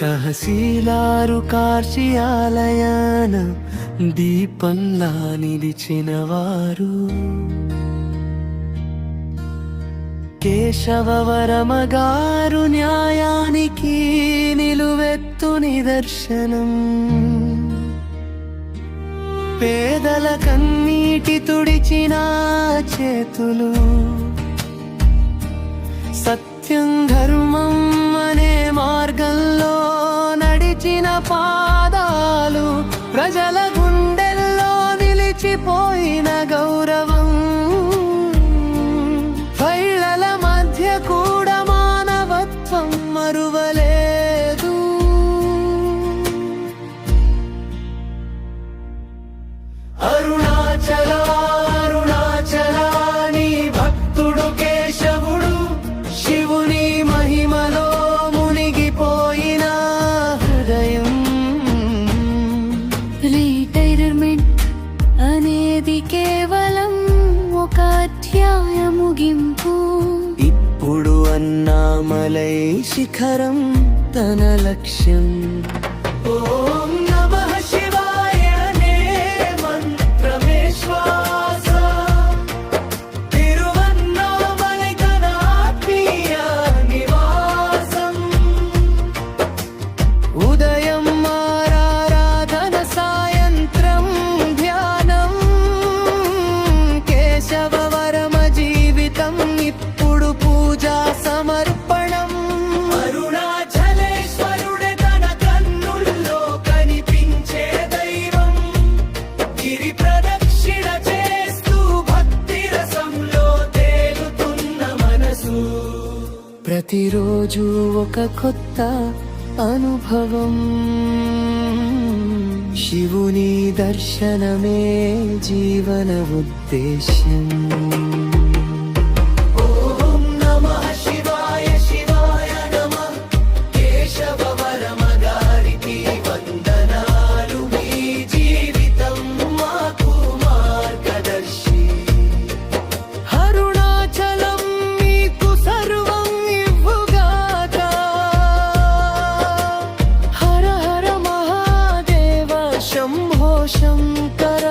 తహసీలారు కార్షియాలయాన దీపంలా నిలిచిన వారు కేశవరమగారు న్యాయానికి నిలువెత్తు నిదర్శనం. పేదల కన్నీటి తుడిచిన చేతులు. సత్యం ధర్మ ప్రజల గుండెల్లో నిలిచిపోయిన గౌరవం ఇది కేవలం ఒక అధ్యాయ ముగింపు ఇప్పుడు అన్నామలై శిఖరం తన లక్ష్యం. ఓ గిరి ప్రదక్షిణ చేస్తూ భక్తి రసంలో తేలుతున్న మనసు. ప్రతిరోజు ఒక కొత్త అనుభవం. శివుని దర్శనమే జీవన ఉద్దేశం शङ्कर